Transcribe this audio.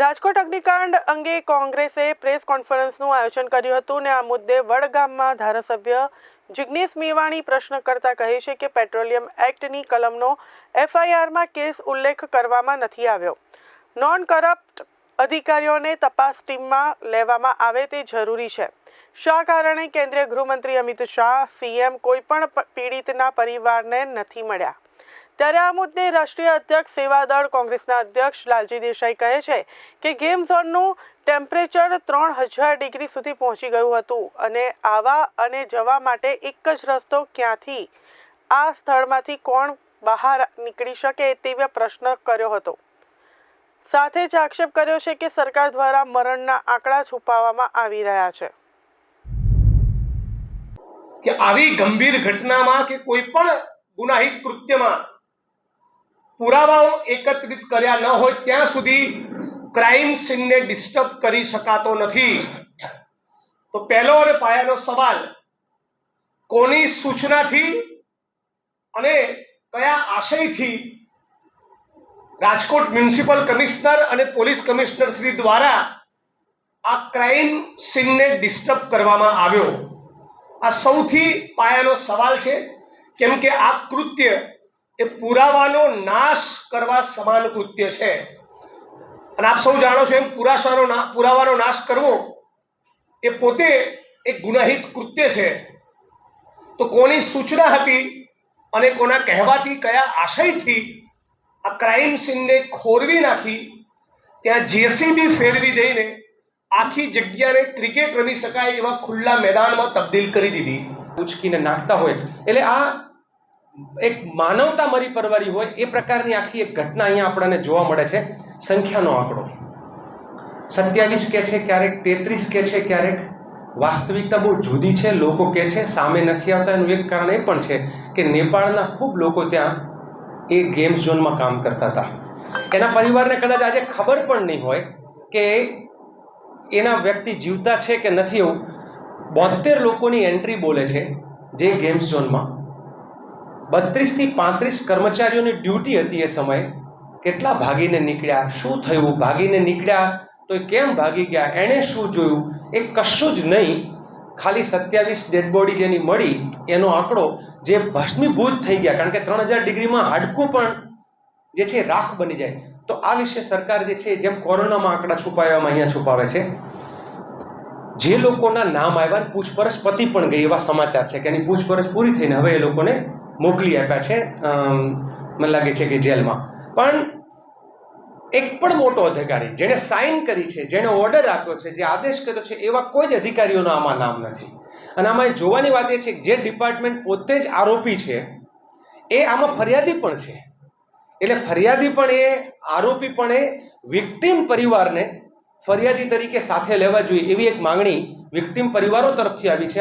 રાજકોટ અગ્નિકાંડ અંગે કોંગ્રેસે પ્રેસ કોન્ફરન્સનું આયોજન કર્યું હતું ને આ મુદ્દે વડગામમાં ધારાસભ્ય જિગ્નેશ મેવાણી પ્રશ્ન કરતા કહે છે કે પેટ્રોલિયમ એક્ટની કલમનો એફઆઈઆરમાં કેસ ઉલ્લેખ કરવામાં નથી આવ્યો. નોન કરપ્ટ અધિકારીઓને તપાસ ટીમમાં લેવામાં આવે તે જરૂરી છે. શા કારણે કેન્દ્રીય ગૃહમંત્રી અમિત શાહ, સીએમ કોઈપણ પીડિતના પરિવારને નથી મળ્યા? ત્યારે આ મુદ્દે રાષ્ટ્રીય અધ્યક્ષ, સેવાદળ કોંગ્રેસના અધ્યક્ષ લાલજી દેસાઈ કહે છે કે ગેમ ઝોનનું ટેમ્પરેચર ત્રણ હજાર ડિગ્રી સુધી પહોંચી ગયું હતું અને આવા અને જવા માટે એક જ રસ્તો ક્યાંથી, આ સ્થળમાંથી કોણ બહાર નીકળી શકે તેવો પ્રશ્ન કર્યો હતો. સાથે જ આક્ષેપ કર્યો છે કે સરકાર દ્વારા મરણના આંકડા છુપાવવામાં આવી રહ્યા છે. કે આવી ગંભીર ઘટનામાં કે કોઈ પણ ગુનાહિત કૃત્યમાં પુરાવાઓ એકત્રિત કર્યા ન હોય ત્યાં સુધી ક્રાઇમ સીનને ડિસ્ટર્બ કરી શકાતો નથી. તો પહેલો અને પાયાનો સવાલ, કોની સૂચનાથી અને કયા આશયથી રાજકોટ મ્યુનિસિપલ કમિશનર અને પોલીસ કમિશનર શ્રી દ્વારા આ ક્રાઇમ સીનને ડિસ્ટર્બ કરવામાં આવ્યો? આ સૌથી પાયાનો સવાલ છે, કેમ કે આ કૃત્ય એ પુરાવાનો નાશ કરવા સમાન કૃત્ય છે. અને આપ સૌ જાણો છો એમ પુરાવાનો પુરાવાનો નાશ કરવો એ પોતે એક ગુનાહિત કૃત્ય છે. તો કોની સૂચના હતી અને કોના કહેવાથી, કયા આશયથી આ ક્રાઇમ સીનને ખોરવી નાખી, ત્યાં જેસીબી ફેરવી દઈને આખી જગ્યાને ક્રિકેટ રમી શકાય એવા ખુલ્લા મેદાનમાં તબદીલ કરી દીધી. ઉચકીને નાખતા હોય. એટલે આ એક માનવતા મરી પરવારી હોય એ પ્રકારની આખી એક ઘટના અહીંયા આપણને જોવા મળે છે. સંખ્યાનો આંકડો. સત્યાવીસ કે છે ક્યારેક, તેત્રીસ કે છે ક્યારેક. વાસ્તવિકતા બહુ જુદી છે, લોકો કે છે, સામે નથી આવતા. એનું એક કારણ એ પણ છે કે નેપાળના ખૂબ લોકો ત્યાં એ ગેમ ઝોનમાં કામ કરતા હતા. એના પરિવારને કદાચ આજે ખબર પણ નહીં હોય કે એના વ્યક્તિ જીવતા છે કે નથી એવું. બોતેર લોકોની એન્ટ્રી બોલે છે જે ગેમ્સ ઝોનમાં. બત્રીસથી પાંત્રીસ કર્મચારીઓની ડ્યુટી હતી એ સમયે. કેટલા ભાગીને નીકળ્યા? શું થયું? ભાગીને નીકળ્યા તો એ કેમ ભાગી ગયા? એણે શું જોયું? એ કશું જ નહીં. ખાલી સત્યાવીસ ડેડ બોડી જેની મળી, એનો આંકડો, જે ભસ્મીભૂત થઈ ગયા. કારણ કે ત્રણ હજાર ડિગ્રીમાં હાડકું પણ જે છે રાખ બની જાય. તો આ વિશે સરકાર જે છે જેમ કોરોનામાં આંકડા છુપાવવામાં અહીંયા છુપાવે છે. જે લોકોના નામ આવ્યા પૂછપરછ પતી પણ ગઈ એવા સમાચાર છે કે એની પૂછપરછ પૂરી થઈને હવે એ લોકોને મોકલી આપ્યા છે મને લાગે છે કે જેલમાં. પણ એક પણ મોટો અધિકારી, જેણે સાઇન કરી છે, જેણે ઓર્ડર આપ્યો છે, જે આદેશ કર્યો છે, એવા કોઈ જ અધિકારીઓનું આમાં નામ નથી. અને આમાં જોવાની વાત એ છે કે જે ડિપાર્ટમેન્ટ પોતે જ આરોપી છે, એ આમાં ફરિયાદી પણ છે. એટલે ફરિયાદી પણ એ, આરોપી પણ એ વિક્ટિમ પરિવારને ફરિયાદી તરીકે સાથે લેવા જોઈએ એવી એક માંગણી વિક્ટિમ પરિવારો તરફથી આવી છે.